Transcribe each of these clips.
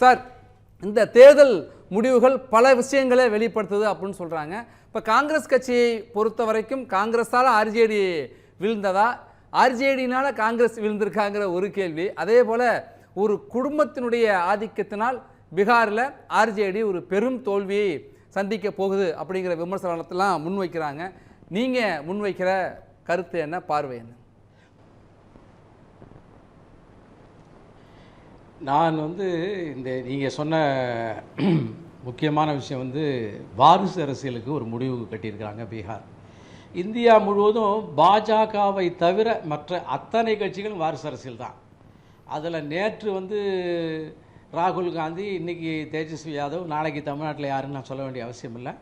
Sir இந்த தேர்தல் முடிவுகள் பல விஷயங்களை வெளிப்படுத்துது அப்படின்னு சொல்கிறாங்க இப்போ காங்கிரஸ் கட்சியை பொறுத்த வரைக்கும் காங்கிரஸால் ஆர்ஜேடி விழுந்ததா? ஆர்ஜேடினால் காங்கிரஸ் விழுந்திருக்காங்கிற ஒரு கேள்வி. அதே போல் ஒரு குடும்பத்தினுடைய ஆதிக்கத்தினால் பீகாரில் ஆர்ஜேடி ஒரு பெரும் தோல்வியை சந்திக்க போகுது அப்படிங்கிற விமர்சனத்தெல்லாம் முன்வைக்கிறாங்க. நீங்கள் முன்வைக்கிற கருத்து என்ன? பார்வை என்ன? நான் வந்து இந்த நீங்கள் சொன்ன முக்கியமான விஷயம் வந்து வாரிசு அரசியலுக்கு ஒரு முடிவு கட்டியிருக்கிறாங்க பீகார். இந்தியா முழுவதும் பாஜகவை தவிர மற்ற அத்தனை கட்சிகளும் வாரிசு அரசியல் தான். அதில் நேற்று வந்து ராகுல் காந்தி இன்றைக்கி தேஜஸ்வி யாதவ் நாளைக்கு தமிழ்நாட்டில் யாருன்னு நான் சொல்ல வேண்டிய அவசியம் இல்லை.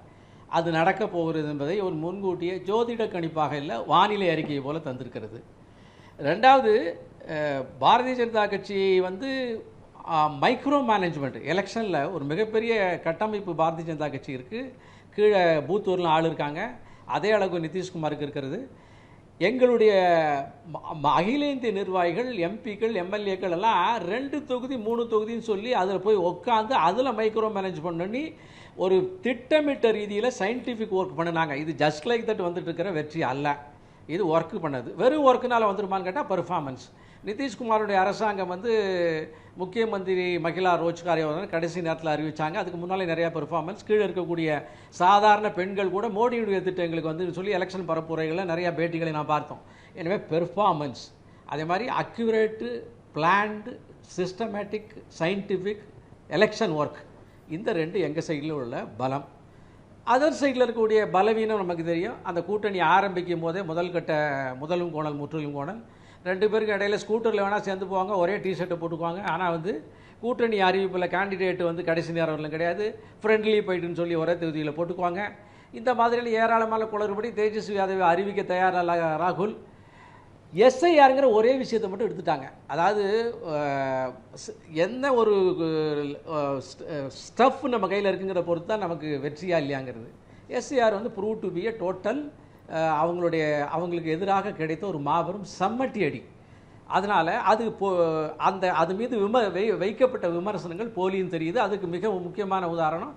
அது நடக்க போகிறது என்பதை ஒரு முன்கூட்டியே ஜோதிட கணிப்பாக இல்லை வானிலை அறிக்கையை போல் தந்திருக்கிறது. ரெண்டாவது பாரதிய ஜனதா கட்சி வந்து மைக்ரோ மேனேஜ்மெண்ட் எலெக்ஷனில் ஒரு மிகப்பெரிய கட்டமைப்பு பாரதிய ஜனதா கட்சி இருக்குது கீழே பூத்தூரில் ஆள் இருக்காங்க. அதே அளவுக்கு நிதிஷ்குமாருக்கு இருக்கிறது. எங்களுடைய ம- அகில இந்திய நிர்வாகிகள் எம்பிக்கள் எம்எல்ஏக்கள் எல்லாம் ரெண்டு தொகுதி மூணு தொகுதின்னு சொல்லி அதில் போய் உட்காந்து அதில் மைக்ரோ மேனேஜ் பண்ணி ஒரு திட்டமிட்ட ரீதியில் சயின்டிஃபிக் ஒர்க் பண்ணினாங்க. இது ஜஸ்ட் லைக் தட் வந்துட்டு இருக்கிற வெற்றி அல்ல. இது ஒர்க் பண்ணது. வெறும் ஒர்க்குனால வந்துருமான்னு கேட்டால் பர்ஃபார்மன்ஸ் நிதிஷ்குமாருடைய அரசாங்கம் வந்து முக்கிய மந்திரி மகிழா ரோஜ்கார் கடைசி நேரத்தில் அறிவித்தாங்க அதுக்கு முன்னாலே நிறையா பெர்ஃபார்மன்ஸ் கீழே இருக்கக்கூடிய சாதாரண பெண்கள் கூட மோடியுடைய திட்டங்களுக்கு வந்து சொல்லி எலெக்ஷன் பரப்புரைகளில் நிறைய பேட்டிகளை நான் பார்த்தோம். எனவே பெர்ஃபார்மன்ஸ் அதே மாதிரி accurate planned systematic scientific election work இந்த ரெண்டு எங்கள் சைடில் உள்ள பலம். அதர் சைடில் இருக்கக்கூடிய பலவீனம் நமக்கு தெரியும். அந்த கூட்டணி ஆரம்பிக்கும் போதே முதல் கட்ட முதலும் கோணல் முற்றிலும் கோணல். ரெண்டு பேருக்கு இடையில ஸ்கூட்டரில் வேணால் சேர்ந்து போவாங்க ஒரே டிஷர்ட்டை போட்டுக்குவாங்க. ஆனால் வந்து கூட்டணி அறிவிப்பில் கேண்டிடேட் வந்து கடைசி நேரம் கிடையாது. ஃப்ரெண்ட்லி போயிட்டுன்னு சொல்லி ஒரே தொகுதியில் போட்டுக்குவாங்க. இந்த மாதிரியான ஏராளமான குளறுபடி தேஜஸ்வி யாதவை அறிவிக்க தயாரா ராகுல். எஸ்ஐஆருங்கிற ஒரே விஷயத்தை மட்டும் எடுத்துட்டாங்க. அதாவது என்ன ஒரு ஸ்டஃப் நம்ம கையில் இருக்குங்கிற பொறுத்து தான் நமக்கு வெற்றியா இல்லையாங்கிறது. எஸ்ஐஆர் வந்து prove to be a total அவங்களுடைய அவங்களுக்கு எதிராக கிடைத்த ஒரு மாபெரும் சம்மட்டி அடி. அதனால் அது போ அந்த அது மீது விம வை வைக்கப்பட்ட விமர்சனங்கள் போலியும் தெரியுது. அதுக்கு மிக முக்கியமான உதாரணம்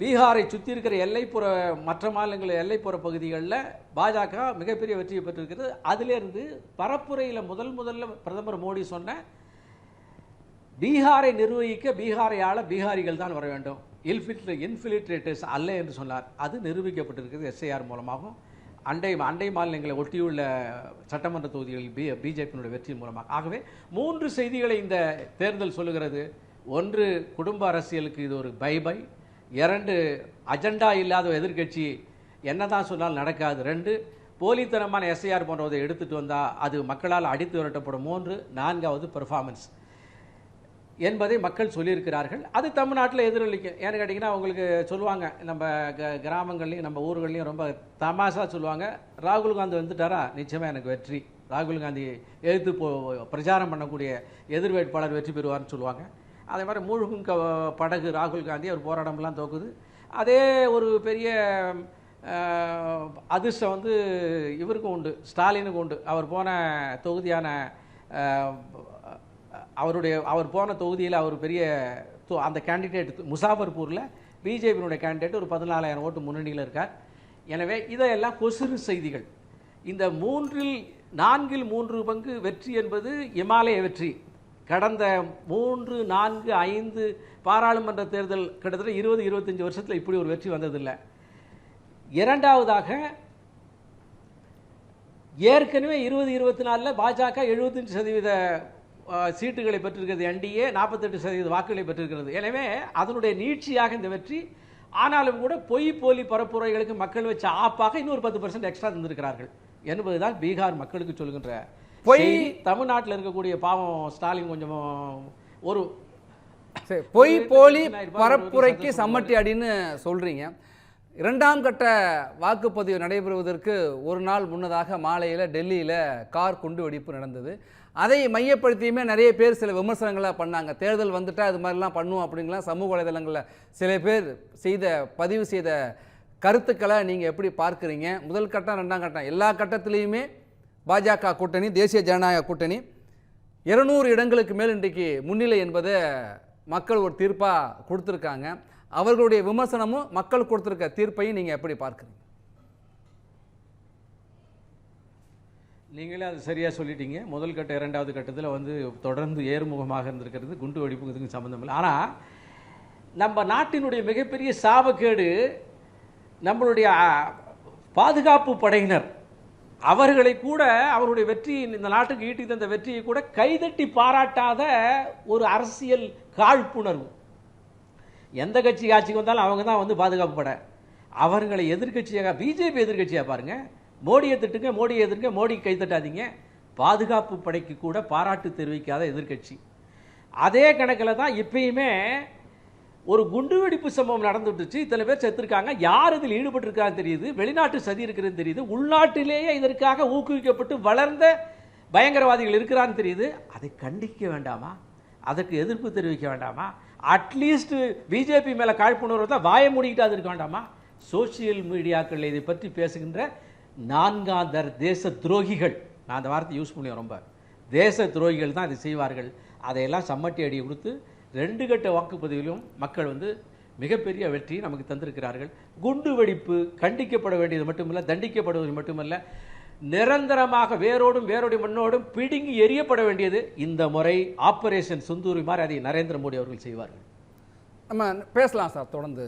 பீகாரை சுற்றி இருக்கிற எல்லைப்புற மற்ற மாநிலங்கள் எல்லைப்புற பகுதிகளில் பாஜக மிகப்பெரிய வெற்றியை பெற்றிருக்கிறது. அதிலிருந்து பரப்புரையில் முதல் முதல்ல பிரதமர் மோடி சொன்ன பீகாரை நிர்வகிக்க பீகாரை ஆள பீகாரிகள் தான் வர வேண்டும். இன்ஃபில்ட்ரே இன்ஃபில்ட்ரேட்டர்ஸ் அல்ல என்று சொன்னார். அது நிரூபிக்கப்பட்டிருக்கிறது எஸ்ஐஆர் மூலமாகவும். அண்டை அண்டை மாநிலங்களை ஒட்டியுள்ள சட்டமன்ற தொகுதிகளில் பி பிஜேபியினுடைய வெற்றி மூலமாக. ஆகவே மூன்று செய்திகளை இந்த தேர்தல் சொல்லுகிறது. ஒன்று குடும்ப அரசியலுக்கு இது ஒரு பை பை இரண்டு அஜெண்டா இல்லாத எதிர்க்கட்சி என்னதான் சொன்னால் நடக்காது. ரெண்டு போலித்தனமான எஸ்ஐஆர் போன்றதை எடுத்துகிட்டு வந்தால் அது மக்களால் அடித்து விரட்டப்படும். மூன்று நான்காவது பெர்ஃபார்மன்ஸ் என்பதை மக்கள் சொல்லியிருக்கிறார்கள். அது தமிழ்நாட்டில் எதிரொலிக்கும் ஏன்னு கேட்டிங்கன்னா உங்களுக்கு சொல்லுவாங்க நம்ம க- கிராமங்கள்லையும் நம்ம ஊர்கள்லையும் ரொம்ப தமாஷாக சொல்லுவாங்க. ராகுல் காந்தி வந்துட்டாரா? நிச்சயமாக எனக்கு வெற்றி. ராகுல் காந்தி எதிர்த்து போ பிரச்சாரம் பண்ணக்கூடிய எதிர் வேட்பாளர் வெற்றி பெறுவார்னு சொல்லுவாங்க. அதே மாதிரி மூழ்கும் க படகு ராகுல் காந்தி அவர் போராட்டம்லாம் தோக்குது. அதே ஒரு பெரிய அதிர்ஷ்டம் வந்து இவருக்கும் உண்டு ஸ்டாலினுக்கும் உண்டு. அவர் போன தொகுதியான அவருடைய அவர் போன தொகுதியில் அவர் பெரிய அந்த கேண்டிடேட் முசாஃபர்பூரில் பிஜேபியினுடைய கேண்டிடேட் ஒரு பதினாலாயிரம் ஓட்டு முன்னணியில் இருக்கார். எனவே இதையெல்லாம் கொசுறு செய்திகள். இந்த மூன்றில் நான்கில் மூன்று பங்கு வெற்றி என்பது இமாலய வெற்றி. கடந்த மூன்று நான்கு ஐந்து பாராளுமன்ற தேர்தல் கிட்டத்தட்ட இருபது இருபத்தஞ்சி வருஷத்தில் இப்படி ஒரு வெற்றி வந்ததில்லை. இரண்டாவதாக ஏற்கனவே இருபது இருபத்தி நாலில் பாஜக எழுபத்தஞ்சு சதவீத சீட்டுகளை பெற்றிருக்கிறது என்டிஏ நாற்பத்தெட்டு சதவீத வாக்குகளை பெற்றிருக்கிறது. எனவே அதனுடைய நீட்சியாக இந்த வெற்றி ஆனாலும் கூட பொய் போலி பரப்புரைகளுக்கு மக்கள் வச்ச ஆப்பாக இன்னொரு பத்து பர்சன்ட் எக்ஸ்ட்ரா தந்திருக்கிறார்கள் என்பதுதான் பீகார் மக்களுக்கு சொல்கின்ற பொய்-. தமிழ்நாட்டில் இருக்கக்கூடிய பாவம் ஸ்டாலின் கொஞ்சம் ஒரு பொய் போலி பரப்புரைக்கு சம்மட்டி அடின்னு சொல்றீங்க. இரண்டாம் கட்ட வாக்குப்பதிவு நடைபெறுவதற்கு ஒரு நாள் முன்னதாக மாலையில் டெல்லியில் கார் குண்டு வெடிப்பு நடந்தது. அதை மையப்படுத்தியுமே நிறைய பேர் சில விமர்சனங்களை பண்ணாங்க. தேர்தல் வந்துட்டால் அது மாதிரிலாம் பண்ணுவோம் அப்படிங்கலாம் சமூக வலைதளங்களில் சில பேர் செய்த பதிவு செய்த கருத்துக்களை நீங்கள் எப்படி பார்க்குறீங்க? முதல் கட்டம் ரெண்டாம் கட்டம் எல்லா கட்டத்திலையுமே பாஜக கூட்டணி தேசிய ஜனநாயக கூட்டணி. இருநூறு இடங்களுக்கு மேல் இன்றைக்கு முன்னிலை என்பதை மக்கள் ஒரு தீர்ப்பாக கொடுத்துருக்காங்க. அவர்களுடைய விமர்சனமும் மக்கள் கொடுத்துருக்க தீர்ப்பையும் நீங்கள் எப்படி பார்க்குறீங்க? நீங்களே அது சரியாக சொல்லிட்டீங்க. முதல் கட்ட இரண்டாவது கட்டத்தில் வந்து தொடர்ந்து ஏறுமுகமாக இருந்திருக்கிறது. குண்டு வெடிப்புக்கு இதுக்கும் சம்மந்தம் இல்லை. ஆனால் நம்ம நாட்டினுடைய மிகப்பெரிய சாபக்கேடு நம்மளுடைய பாதுகாப்பு படையினர். அவர்களை கூட அவருடைய வெற்றி இந்த நாட்டுக்கு ஈட்டி தந்த வெற்றியை கூட கைதட்டி பாராட்டாத ஒரு அரசியல் காழ்ப்புணர்வு. எந்த கட்சி ஆட்சிக்கு வந்தாலும் அவங்க தான் வந்து பாதுகாப்பு படை. அவர்களை எதிர்க்கட்சியாக பிஜேபி எதிர்க்கட்சியாக பாருங்கள் மோடியை திட்டுங்க மோடியை எதிர்க்க மோடி கைத்தட்டாதீங்க பாதுகாப்பு படைக்கு கூட பாராட்டு தெரிவிக்காத எதிர்க்கட்சி. அதே கணக்கில் தான் இப்பயுமே ஒரு குண்டுவெடிப்பு சம்பவம் நடந்துட்டுச்சு. இத்தனை பேர் செத்துருக்காங்க. யார் இதில் ஈடுபட்டிருக்காங்க தெரியுது. வெளிநாட்டு சதி இருக்கிறது தெரியுது. உள்நாட்டிலேயே இதற்காக ஊக்குவிக்கப்பட்டு வளர்ந்த பயங்கரவாதிகள் இருக்கிறான்னு தெரியுது. அதை கண்டிக்க வேண்டாமா? அதற்கு எதிர்ப்பு தெரிவிக்க வேண்டாமா? அட்லீஸ்ட் பிஜேபி மேலே காழ்ப்புணர்வு தான் வாய மூடிக்கிட்டு அது இருக்க வேண்டாமா? சோசியல் மீடியாக்கள் இதை பற்றி பேசுகின்ற நான்காந்தர் தேச துரோகிகள். நான் அந்த வார்த்தை யூஸ் பண்ணுவேன் ரொம்ப. தேச துரோகிகள் தான் இதை செய்வார்கள். அதையெல்லாம் சம்மட்டி அடி கொடுத்து ரெண்டு கட்ட வாக்குப்பதிவிலும் மக்கள் வந்து மிகப்பெரிய வெற்றியை நமக்கு தந்திருக்கிறார்கள். குண்டு வெடிப்பு கண்டிக்கப்பட வேண்டியது மட்டுமல்ல தண்டிக்கப்படுவது மட்டுமல்ல நிரந்தரமாக வேரோடும் வேரோடு மண்ணோடும் பிடுங்கி எரியப்பட வேண்டியது இந்த முறை ஆபரேஷன் சுந்தூரி மாதிரி அதை நரேந்திர மோடி அவர்கள் செய்வார்கள். நம்ம பேசலாம் சார் தொடர்ந்து.